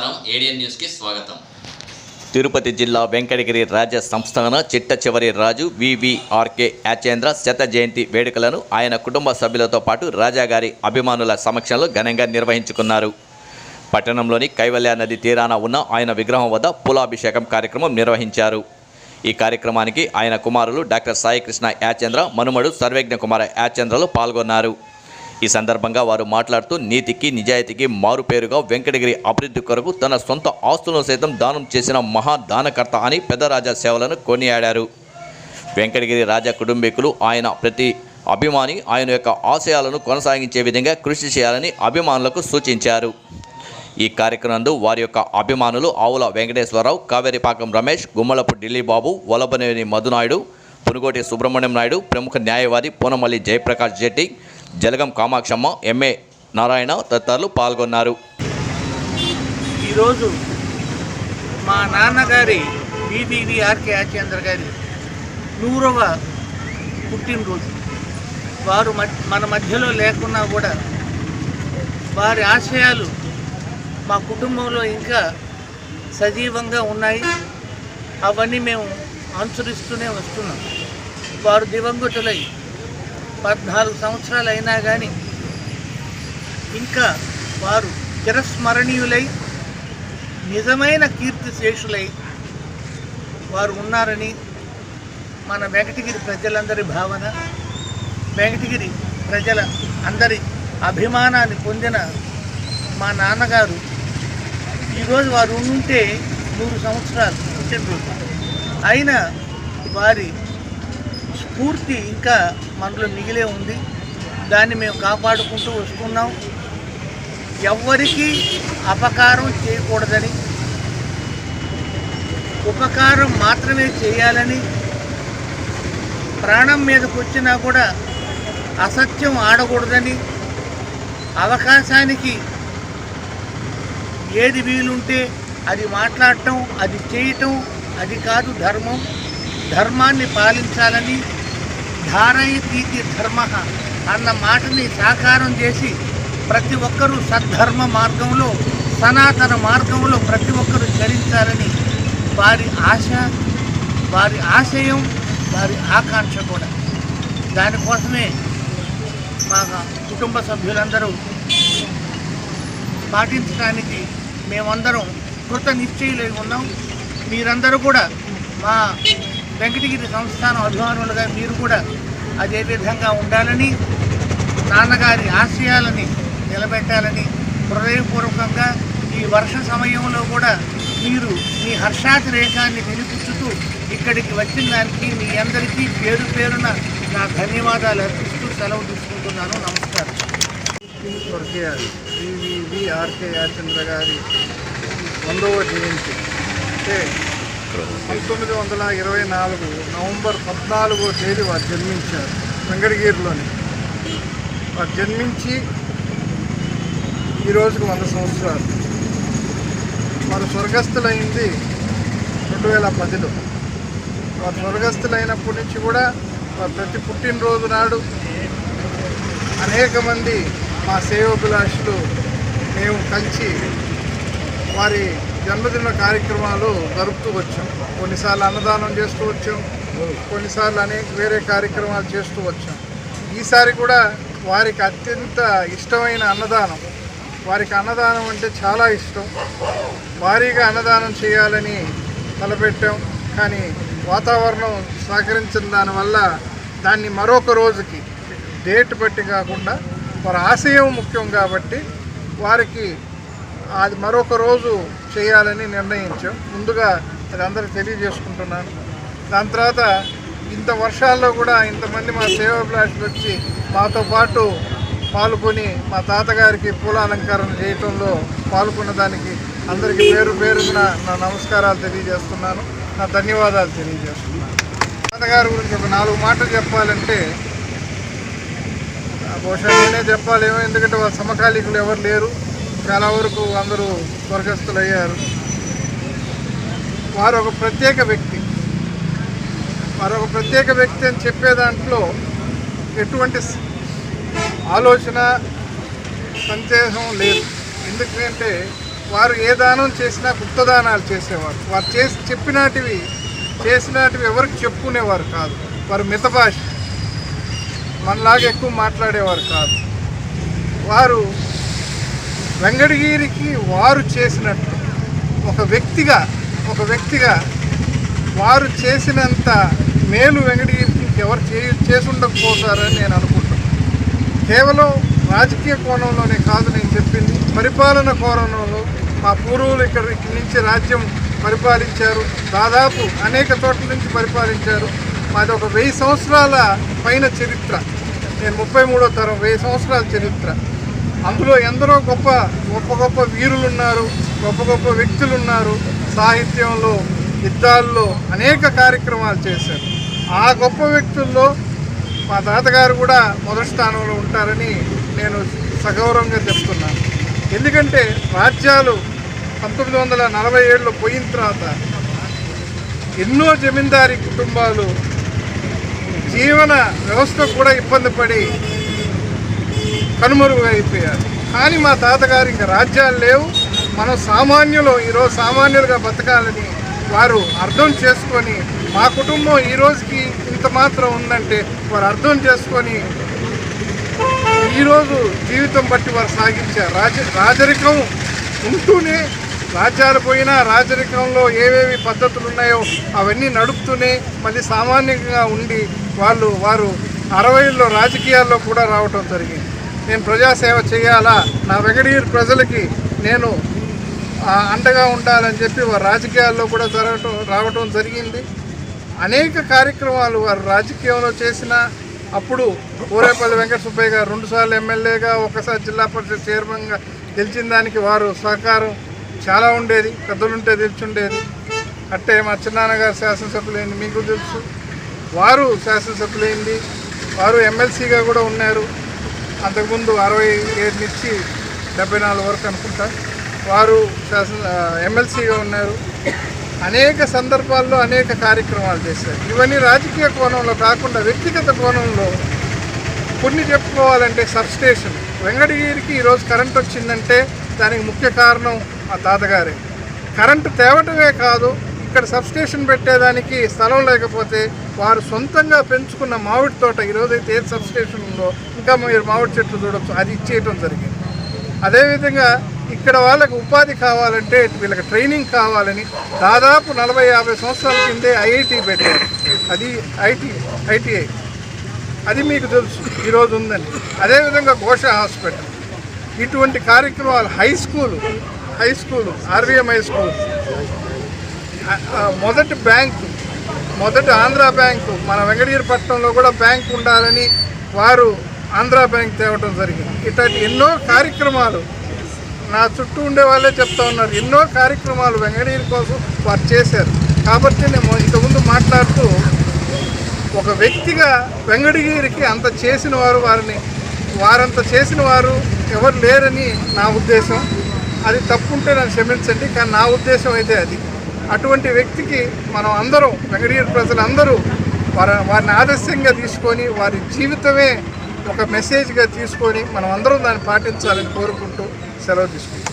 నమస్కారం. ఏడియన్ న్యూస్కి స్వాగతం. తిరుపతి జిల్లా వెంకటగిరి రాజ్య సంస్థాన చిట్ట చివరి రాజు వివిఆర్కే యాచేంద్ర శత జయంతి వేడుకలను ఆయన కుటుంబ సభ్యులతో పాటు రాజాగారి అభిమానుల సమక్షంలో ఘనంగా నిర్వహించుకున్నారు. పట్టణంలోని కైవల్య నది తీరాన ఉన్న ఆయన విగ్రహం వద్ద పూలాభిషేకం కార్యక్రమం నిర్వహించారు. ఈ కార్యక్రమానికి ఆయన కుమారులు డాక్టర్ సాయికృష్ణ యాచేంద్ర మనుమడు సర్వేజ్ఞ కుమార యాచేంద్రలు పాల్గొన్నారు. ఈ సందర్భంగా వారు మాట్లాడుతూ నీతికి నిజాయితీకి మారుపేరుగా వెంకటగిరి అభివృద్ధి కొరకు తన సొంత ఆస్తులను సైతం దానం చేసిన మహా దానకర్త అని పెద్దరాజా సేవలను కొనియాడారు. వెంకటగిరి రాజా కుటుంబీకులు ఆయన ప్రతి అభిమాని ఆయన యొక్క ఆశయాలను కొనసాగించే విధంగా కృషి చేయాలని అభిమానులకు సూచించారు. ఈ కార్యక్రమంలో వారి యొక్క అభిమానులు ఆవుల వెంకటేశ్వరరావు కావేరిపాకం రమేష్ గుమ్మలపు ఢిల్లీబాబు వలబనేని మధునాయుడు పునుగోటి సుబ్రహ్మణ్యం నాయుడు ప్రముఖ న్యాయవాది పూనమల్లి జయప్రకాష్ జెట్టి జలగం కామాక్షమ్మ ఎంఏ నారాయణ తదితరులు పాల్గొన్నారు. ఈరోజు మా నాన్నగారి బీబీవి ఆర్కే ఆచార్య గారి నూరవ పుట్టినరోజు. వారు మధ్య- మన మధ్యలో లేకున్నా కూడా వారి ఆశయాలు మా కుటుంబంలో ఇంకా సజీవంగా ఉన్నాయి. అవన్నీ మేము అనుసరిస్తూనే వస్తున్నాం. వారు దివంగతులై పద్నాలుగు సంవత్సరాలు అయినా కానీ ఇంకా వారు చిరస్మరణీయులై నిజమైన కీర్తి శేషులై వారు ఉన్నారని మన వెంకటగిరి ప్రజలందరి భావన వెంకటగిరి ప్రజల అందరి అభిమానాన్ని పొందిన మా నాన్నగారు ఈరోజు వారు ఉంటే నూరు సంవత్సరాలు పుట్టినరోజు అయినా వారి స్ఫూర్తి ఇంకా మనలో మిగిలే ఉంది. దాన్ని మేము కాపాడుకుంటూ వస్తున్నాం. ఎవ్వరికీ అపకారం చేయకూడదని ఉపకారం మాత్రమే చేయాలని ప్రాణం మీదకి వచ్చినా కూడా అసత్యం ఆడకూడదని అవకాశానికి ఏది వీలుంటే అది మాట్లాడటం అది చేయటం అది కాదు ధర్మం. ధర్మాన్ని పాలించాలని ధారయతీతి ధర్మ అన్న మాటని సాకారం చేసి ప్రతి ఒక్కరూ సద్ధర్మ మార్గంలో సనాతన మార్గంలో ప్రతి ఒక్కరూ చరించాలని వారి ఆశ వారి ఆశయం వారి ఆకాంక్ష కూడా. దానికోసమే మా కుటుంబ సభ్యులందరూ పాటించడానికి మేమందరం కృత నిశ్చయులై ఉన్నాం. మీరందరూ కూడా మా వెంకటగిరి సంస్థానం అభిమానులుగా మీరు కూడా అదే విధంగా ఉండాలని నాన్నగారి ఆశయాలని నిలబెట్టాలని హృదయపూర్వకంగా ఈ వర్ష సమయంలో కూడా మీరు మీ హర్షాతిరేకాన్ని వినిపించుతూ ఇక్కడికి వచ్చిన దానికి మీ అందరికీ పేరు పేరున నా ధన్యవాదాలు అర్పిస్తూ సెలవు తీసుకుంటున్నాను. నమస్కారం. స్వర్గీయ వివివి యాచంద్ర గారి వందవ జయంతి. అంటే పంతొమ్మిది వందల ఇరవై నాలుగు నవంబర్ పద్నాలుగో తేదీ వారు జన్మించారు వెంకటగిరిలోని వారు జన్మించి ఈ రోజుకు వంద సంవత్సరాలు. వారు స్వర్గస్థులైంది రెండు వేల పదిలో. వారు స్వర్గస్థులైనప్పటి నుంచి కూడా వారు ప్రతి పుట్టినరోజు నాడు అనేక మంది మా సేవభిలాషులు మేము కలిసి వారి జన్మదిన కార్యక్రమాలు జరుపుతూ వచ్చాం. కొన్నిసార్లు అన్నదానం చేస్తూ వచ్చాం. కొన్నిసార్లు అనేక వేరే కార్యక్రమాలు చేస్తూ వచ్చాం. ఈసారి కూడా వారికి అత్యంత ఇష్టమైన అన్నదానం. వారికి అన్నదానం అంటే చాలా ఇష్టం. భారీగా అన్నదానం చేయాలని తలపెట్టాం. కానీ వాతావరణం సహకరించిన దానివల్ల దాన్ని మరొక రోజుకి డేట్ బట్టి కాకుండా వారి ఆశయం ముఖ్యం కాబట్టి వారికి అది మరొక రోజు చేయాలని నిర్ణయించాం. ముందుగా అది అందరికి తెలియజేసుకుంటున్నాను. దాని తర్వాత ఇంత వర్షాల్లో కూడా ఇంతమంది మా సేవా సేవాభిలాషులు వచ్చి మాతో పాటు పాల్గొని మా తాతగారికి పూలాలంకరణ చేయటంలో పాల్గొన్న దానికి అందరికీ పేరు పేరున నా నమస్కారాలు తెలియజేస్తున్నాను. నా ధన్యవాదాలు తెలియజేస్తున్నాను. తాతగారి గురించి ఒక నాలుగు మాటలు చెప్పాలంటే ఆ, బహుశా నేనే చెప్పాలేమో ఎందుకంటే వాళ్ళ సమకాలీకులు ఎవరు లేరు. చాలా వరకు అందరూ స్వర్గస్థులు అయ్యారు వారు ఒక ప్రత్యేక వ్యక్తి. వారు ఒక ప్రత్యేక వ్యక్తి అని చెప్పే దాంట్లో ఎటువంటి ఆలోచన సందేహం లేదు. ఎందుకంటే వారు ఏ దానం చేసినా గుప్తదానాలు చేసేవారు. వారు చేసి చెప్పినాటివి చేసినటివి ఎవరికి చెప్పుకునేవారు కాదు. వారు మితభాష మనలాగా ఎక్కువ మాట్లాడేవారు కాదు. వారు వెంకటగిరికి వారు చేసినట్టు. ఒక వ్యక్తిగా ఒక వ్యక్తిగా వారు చేసినంత మేలు వెంకటగిరికి ఎవరు చే చేసుండకపోతారని నేను అనుకుంటున్నాను కేవలం రాజకీయ కోణంలోనే కాదు నేను చెప్పింది. పరిపాలన కోణంలో మా పూర్వులు ఇక్కడ నుంచి రాజ్యం పరిపాలించారు. దాదాపు అనేక చోట్ల నుంచి పరిపాలించారు. మాది ఒక వెయ్యి సంవత్సరాల పైన చరిత్ర. నేను ముప్పై మూడో తరం వెయ్యి సంవత్సరాల చరిత్ర. అందులో ఎందరో గొప్ప గొప్ప గొప్ప వీరులున్నారు గొప్ప గొప్ప వ్యక్తులు ఉన్నారు సాహిత్యంలో యుద్ధాల్లో అనేక కార్యక్రమాలు చేశారు. ఆ గొప్ప వ్యక్తుల్లో మా తాతగారు కూడా మొదటి స్థానంలో ఉంటారని నేను సగౌరవంగా చెప్తున్నాను. ఎందుకంటే రాజ్యాలు పంతొమ్మిది వందల నలభై ఏడులో పోయిన తర్వాత ఎన్నో జమీందారీ కుటుంబాలు జీవన వ్యవస్థ కూడా ఇబ్బంది పడి కనుమరుగైపోయారు. కానీ మా తాతగారు ఇంకా రాజ్యాలు లేవు. మనం సామాన్యులు ఈరోజు సామాన్యులుగా బతకాలని వారు అర్థం చేసుకొని మా కుటుంబం ఈ రోజుకి ఇంత మాత్రం ఉందంటే వారు అర్థం చేసుకొని ఈరోజు జీవితం బట్టి వారు సాగించారు. రాజ రాజరికం ఉంటూనే రాజ్యాలు పోయినా రాజరికంలో ఏవేవి పద్ధతులు ఉన్నాయో అవన్నీ నడుపుతూనే మళ్ళీ సామాన్యంగా ఉండి వాళ్ళు వారు అరవైలో రాజకీయాల్లో కూడా రావటం జరిగింది. నేను ప్రజాసేవ చేయాలా? నా వెంకటగిరి ప్రజలకి నేను అండగా ఉండాలని చెప్పి వారు రాజకీయాల్లో కూడా జరగటం రావటం జరిగింది. అనేక కార్యక్రమాలు వారు రాజకీయంలో చేసిన అప్పుడు ఊరేపల్లి వెంకట సుబ్బయ్య గారు రెండుసార్లు ఎమ్మెల్యేగా ఒకసారి జిల్లా పరిషత్ చైర్మన్గా గెలిచిన దానికి వారు సహకారం చాలా ఉండేది పెద్దలుంటే తెలుసుండేది. అట్టే మా చిన్నాన్నగారు శాసనసభ్యులైంది మీకు తెలుసు. వారు శాసనసభ్యులైంది వారు ఎమ్మెల్సీగా కూడా ఉన్నారు. అంతకుముందు అరవై ఏడు నుంచి డెబ్బై నాలుగు వరకు అనుకుంటా వారు శాసన ఎమ్మెల్సీగా ఉన్నారు. అనేక సందర్భాల్లో అనేక కార్యక్రమాలు చేశారు. ఇవన్నీ రాజకీయ కోణంలో కాకుండా వ్యక్తిగత కోణంలో కొన్ని చెప్పుకోవాలంటే సబ్స్టేషన్. వెంకటగిరికి ఈరోజు కరెంట్ వచ్చిందంటే దానికి ముఖ్య కారణం మా తాతగారే. కరెంటు తేవటమే కాదు ఇక్కడ సబ్స్టేషన్ పెట్టేదానికి స్థలం లేకపోతే వారు సొంతంగా పెంచుకున్న మామిడి తోట ఈరోజైతే ఏ సబ్స్టేషన్ ఉందో ఇంకా మీరు మామిడి చెట్లు చూడొచ్చు. అది ఇచ్చేయటం జరిగింది. అదేవిధంగా ఇక్కడ వాళ్ళకి ఉపాధి కావాలంటే వీళ్ళకి ట్రైనింగ్ కావాలని దాదాపు నలభై యాభై సంవత్సరాల కిందే ఐఐటి పెట్టారు. అది ఐటీ ఐటీఐ. అది మీకు తెలుసు. ఈరోజు ఉందని. అదేవిధంగా ఘోష హాస్పిటల్. ఇటువంటి కార్యక్రమాలు high school high school RVM high school. మొదటి బ్యాంకు మొదట ఆంధ్ర బ్యాంకు మన వెంకటగిరి పట్టణంలో కూడా బ్యాంక్ ఉండాలని వారు ఆంధ్ర బ్యాంక్ తేవటం జరిగింది. ఇట్లాంటి ఎన్నో కార్యక్రమాలు నా చుట్టూ ఉండే వాళ్ళే చెప్తా ఉన్నారు. ఎన్నో కార్యక్రమాలు వెంకటగిరి కోసం వారు చేశారు. కాబట్టి నేను ఇంతకుముందు మాట్లాడుతూ ఒక వ్యక్తిగా వెంకటగిరికి అంత చేసిన వారు వారిని వారంత చేసిన వారు ఎవరు లేరని నా ఉద్దేశం. అది తప్పుంటే నన్ను క్షమించండి కానీ నా ఉద్దేశం అయితే అది. అటువంటి వ్యక్తికి మనం అందరం వెంకటగిరి ప్రజలందరూ వారి వారిని ఆదర్శంగా తీసుకొని వారి జీవితమే ఒక మెసేజ్గా తీసుకొని మనం అందరం దాన్ని పాటించాలని కోరుకుంటూ సెలవు తీసుకుంటాం